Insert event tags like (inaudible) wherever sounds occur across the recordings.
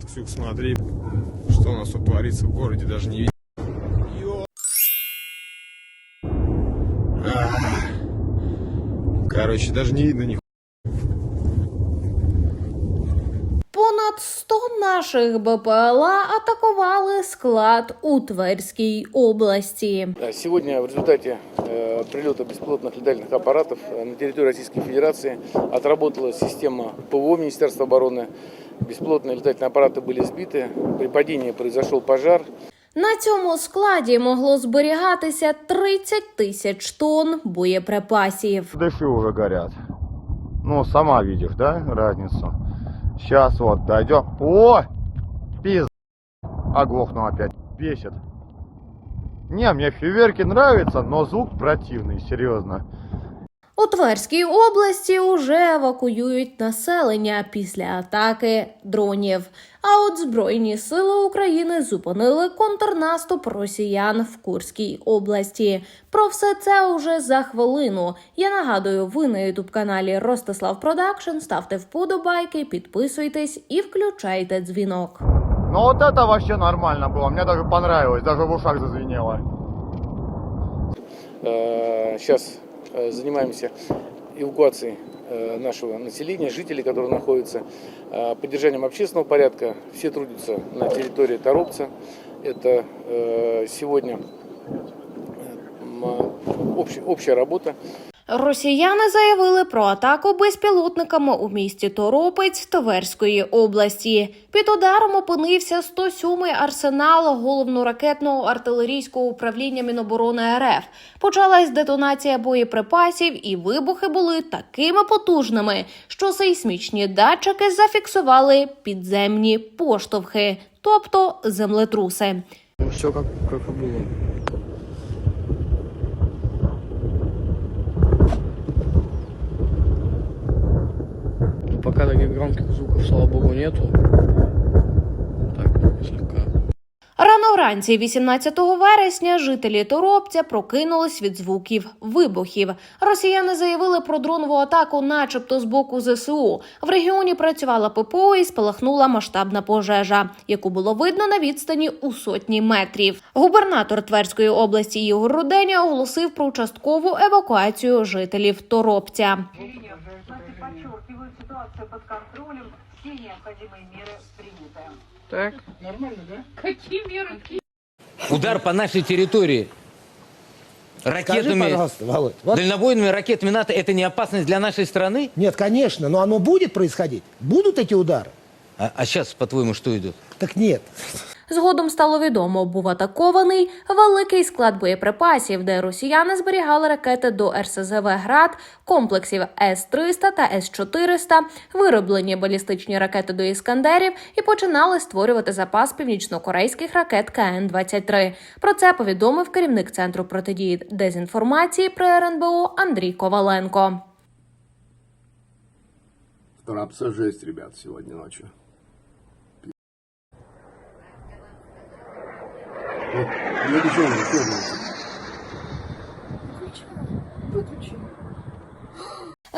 Вот, Ксюк, смотри, что у нас тут творится в городе, даже не видно. Короче, даже не видно ни Понад 100 наших БПЛА атакували склад у Тверській області. Сегодня в результате э, прилета беспилотных летательных аппаратов на территории Российской Федерации отработала система ПВО Министерства обороны. Беспилотные летательные аппараты были сбиты. При падении произошел пожар. На цьому складі могло зберігатися 30 тисяч тонн боєприпасів. Дыши уже горят. Ну, сама видишь, да, разницу? Сейчас вот дойдем. О! Пиз... Оглохну опять. Бесит. Не, мне фейверки нравятся, но звук противный, серьезно. У Тверській області уже евакуюють населення після атаки дронів. А от Збройні сили України зупинили контрнаступ росіян в Курській області. Про все це уже за хвилину. Я нагадую, ви на ютуб каналі Ростислав Продакшн. Ставте вподобайки, підписуйтесь і включайте дзвінок. Ну вот это вообще нормально было, мне даже понравилось, даже в ушах зазвенело. Э, Сейчас э, занимаемся эвакуацией э, нашего населения, жителей, которые находятся, э, поддержанием общественного порядка. Все трудятся на территории Торопца. Это э, сегодня э, м, общ- общая работа. Росіяни заявили про атаку безпілотниками у місті Торопець Тверської області. Під ударом опинився 107-й арсенал головно-ракетного артилерійського управління Міноборони РФ. Почалась детонація боєприпасів, і вибухи були такими потужними, що сейсмічні датчики зафіксували підземні поштовхи, тобто землетруси. Все как, как и Пока таких громких звуков, слава богу, нету. Так. Рано вранці, 18 вересня, жителі Торопця прокинулись від звуків вибухів. Росіяни заявили про дронову атаку, начебто з боку ЗСУ. В регіоні працювала ППО і спалахнула масштабна пожежа, яку було видно на відстані у сотні метрів. Губернатор Тверської області Ігор Руденя оголосив про часткову евакуацію жителів Торопця. Подчеркивают ситуацию под контролем, все необходимые меры приняты. Так. Удар по нашей территории Скажи, ракетами, пожалуйста, Володь, вот- дальнобойными ракетами НАТО, это не опасность для нашей страны? Нет, конечно, но оно будет происходить? Будут эти удары? А, сейчас, по-твоему, что идет? Так нет. Згодом стало відомо, був атакований великий склад боєприпасів, де росіяни зберігали ракети до РСЗВ «Град», комплексів С-300 та С-400, вироблені балістичні ракети до іскандерів і починали створювати запас північнокорейських ракет КН-23. Про це повідомив керівник центру протидії дезінформації при РНБО Андрій Коваленко. В Тарапце жесть, ребят, сегодня ночью. Вот, я решил,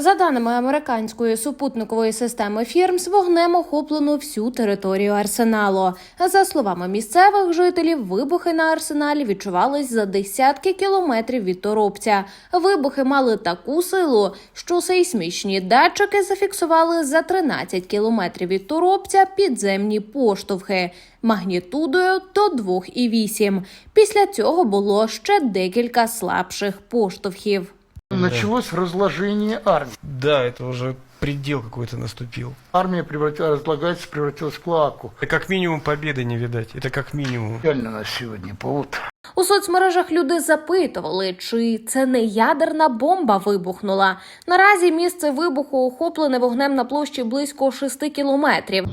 За даними американської супутникової системи фірмс, вогнем охоплено всю територію арсеналу. За словами місцевих жителів, вибухи на арсеналі відчувались за десятки кілометрів від торопця. Вибухи мали таку силу, що сейсмічні датчики зафіксували за 13 кілометрів від торопця підземні поштовхи магнітудою до 2,8. Pісля цього було ще декілька слабших поштовхів Началось разложение армии. Да, это уже предел какой-то наступил. Армия превратилась, разлагается, превратилась в клоаку. Это как минимум победы не видать. Это как минимум. Реально на сегодня повод. У соцмережах люди запитували, чи це не ядерна бомба вибухнула. Наразі місце вибуху охоплене вогнем на площі близько 6 кілометрів.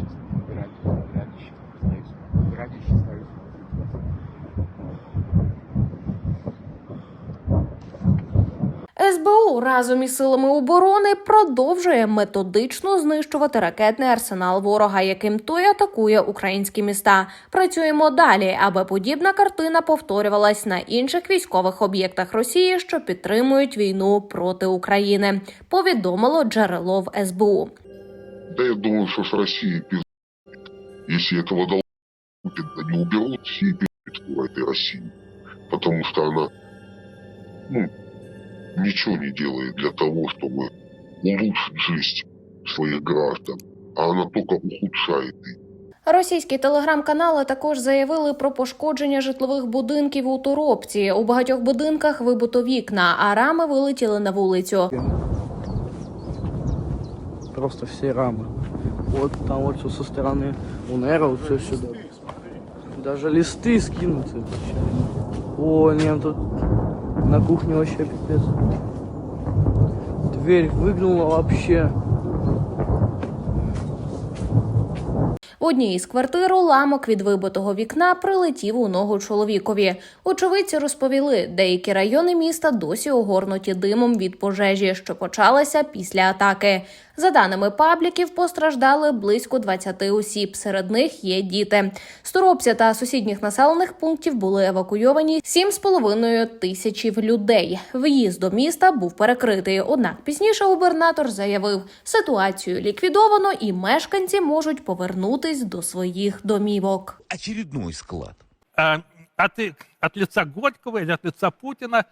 СБУ разом із силами оборони продовжує методично знищувати ракетний арсенал ворога, яким той атакує українські міста. Працюємо далі, аби подібна картина повторювалась на інших військових об'єктах Росії, що підтримують війну проти України. Повідомило джерело в СБУ. Да я думаю, с Россией пиз... Если этого долга Путин не уберут, все перейдут в этой России. Потому что ну, ничего не делает для того, чтобы улучшить жизнь своих граждан. А она только ухудшает их. Російські телеграм-канали також заявили про пошкодження житлових будинків у Торопці. У багатьох будинках вибито вікна, а рами вилетіли на вулицю. Просто все рамы. Вот там вот все со стороны Унера, вот все сюда. Даже листы скинуты. О, нет, тут на кухне вообще пипец. Дверь выгнула вообще. Одній із квартир уламок від вибитого вікна прилетів у ногу чоловікові. Очевидці розповіли, деякі райони міста досі огорнуті димом від пожежі, що почалася після атаки. За даними пабліків, постраждали близько 20 осіб. Серед них є діти. З Торопця та сусідніх населених пунктів були евакуйовані 7,5 тисячів людей. В'їзд до міста був перекритий. Однак пізніше губернатор заявив, ситуацію ліквідовано і мешканці можуть повернутись до своїх домівок. Очередной склад. а, от, и- от лица Горького или от лица Путина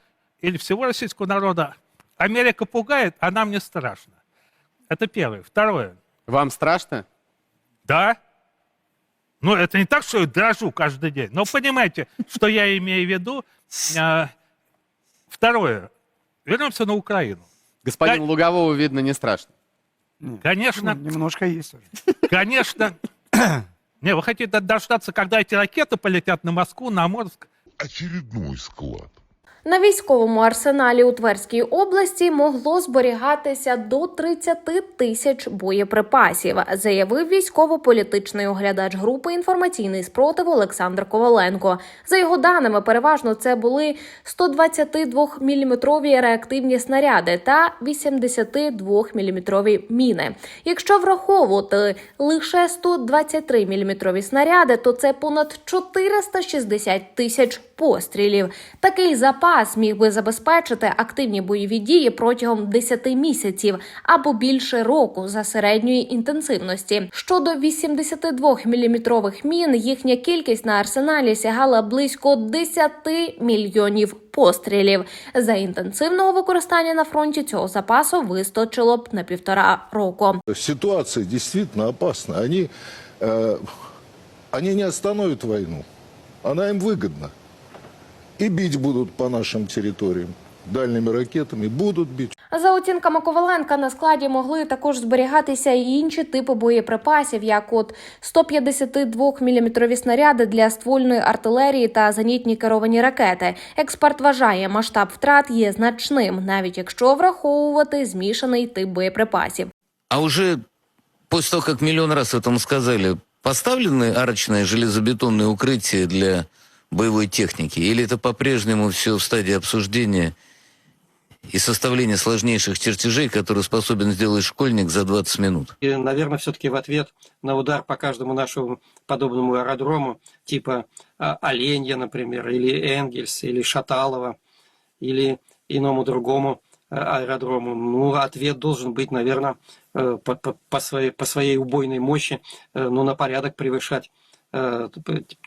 или всего российского народа. Америка пугает, а нам не страшно. Это первое. Второе. Вам страшно? Да. Ну, это не так, что я дрожу каждый день. Но понимаете, что я имею в виду. А, второе. Вернемся на Украину. Господину Да. Лугового, видно, не страшно. Конечно, Немножко есть. конечно. (clears throat) Не, вы хотите дождаться, когда эти ракеты полетят на Москву, на Морск? Очередной склад. На військовому арсеналі у Тверській області могло зберігатися до 30 тисяч боєприпасів, заявив військово-політичний оглядач групи інформаційний спротив Олександр Коваленко. За його даними, переважно це були 122-мм реактивні снаряди та 82-мм міни. Якщо враховувати лише 123-мм снаряди, то це понад 460 тисяч пострілів. Такий запас міг би забезпечити активні бойові дії протягом 10 місяців або більше року за середньої інтенсивності. Щодо 82-мм мін, їхня кількість на арсеналі сягала близько 10 мільйонів пострілів. За інтенсивного використання на фронті цього запасу вистачило б на півтора року. Ситуация действительно опасна. Они, э, они не остановят войну. Она им выгодна. И бить будут по нашим территориям. Дальними ракетами будут бить. За оцінками Коваленка, на складі могли також зберігатися і інші типи боєприпасів, як от 152-мм снаряди для ствольної артилерії та зенітні керовані ракети. Експерт вважає, масштаб втрат є значним, навіть якщо враховувати змішаний тип боєприпасів. А уже после того, как миллион раз о этом сказали, поставлены арочные железобетонные укрытия для Боевой техники? Или это по-прежнему все в стадии обсуждения и составления сложнейших чертежей, которые способен сделать школьник за 20 минут? И, наверное, все-таки в ответ на удар по каждому нашему подобному аэродрому, типа а, Оленья, например, или Энгельс, или Шаталова, или иному другому а, аэродрому, ну, ответ должен быть, наверное, э, по, по- по своей, по своей убойной мощи, э, ну, на порядок превышать э,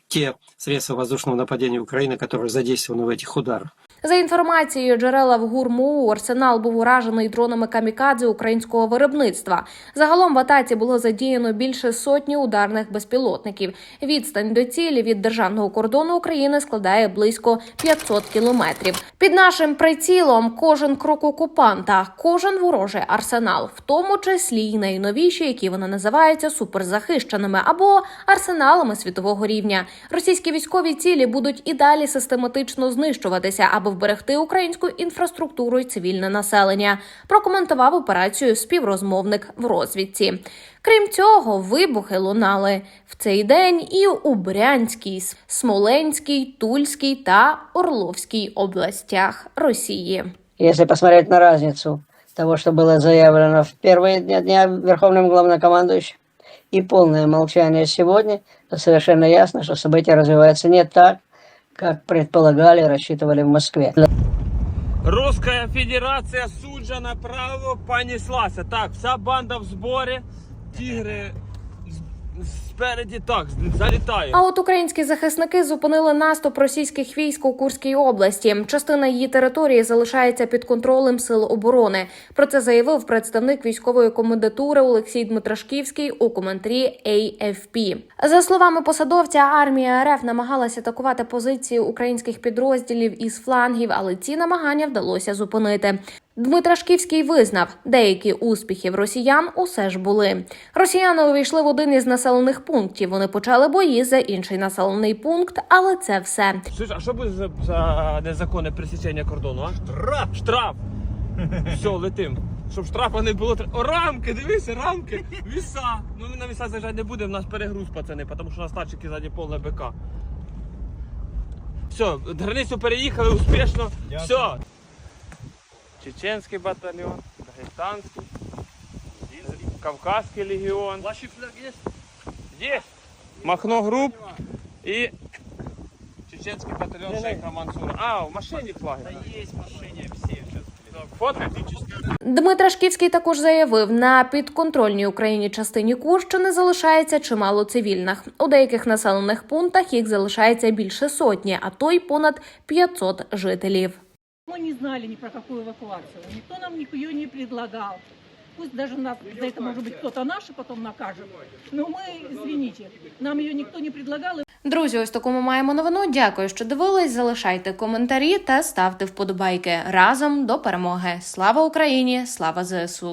те средства воздушного нападения Украины, которые задействованы в этих ударах. За інформацією джерела в ГУРМУ, арсенал був уражений дронами камікадзе українського виробництва. Загалом в атаці було задіяно більше сотні ударних безпілотників. Відстань до цілі від державного кордону України складає близько 500 кілометрів. Під нашим прицілом кожен крок окупанта, кожен ворожий арсенал, в тому числі й найновіші, які вони називаються суперзахищеними або арсеналами світового рівня. Російські військові цілі будуть і далі систематично знищуватися, аби вберегти українську інфраструктуру і цивільне населення. Прокоментував операцію співрозмовник в розвідці. Крім цього, вибухи лунали в цей день і у Брянській, Смоленській, Тульській та Орловській областях Росії. Если посмотреть на разницу того, что было заявлено в первые дни дня Верховным главнокомандующим, и полное молчание сегодня, то совершенно ясно, что события развиваются не так, как предполагали рассчитывали в Москве. Русская Федерация суджа направо понеслась. Так, вся банда в сборе. Тигры спереді так, залітає. А от українські захисники зупинили наступ російських військ у Курській області. Частина її території залишається під контролем сил оборони. Про це заявив представник військової комендатури Олексій Дмитрашківський у коментарі AFP. За словами посадовця, армія РФ намагалася атакувати позиції українських підрозділів із флангів, але ці намагання вдалося зупинити. Дмитрашківський визнав, деякі успіхи в росіян усе ж були. Росіяни увійшли в один із населених пунктів. Вони почали бої за інший населений пункт, але це все. Слушай, а що буде за, за незаконне пересічення кордону, а? Штраф! Штраф! (laughs) Все, летим. Щоб штрафа не було. О, рамки, дивися, рамки, віса. Ну ми на віса заїжджати не будемо, у нас перегруз, пацани, тому що на стачики ззаді повне БК. Все, границю переїхали успішно. Все. Чеченський батальйон, Дагестанський, Кавказський легіон. Ваші фляг є? Є. Махно груп і Чеченський батальйон Шейха Мансура. А, в машині флаги. Є в машині всі. Дмитра Шківський також заявив, на підконтрольній Україні частині Курщини залишається чимало цивільних. У деяких населених пунктах їх залишається більше сотні, а то й понад 500 жителів. Мы не знали ни про какую эвакуацию. Никто нам ее не предлагал. Пусть даже нас за это, может быть, кто-то наши потом накажет. Но мы, извините, нам ее никто не предлагал. Друзі, ось таку ми маємо новину. Дякую, що дивились. Залишайте коментарі та ставте вподобайки разом до перемоги. Слава Україні! Слава ЗСУ!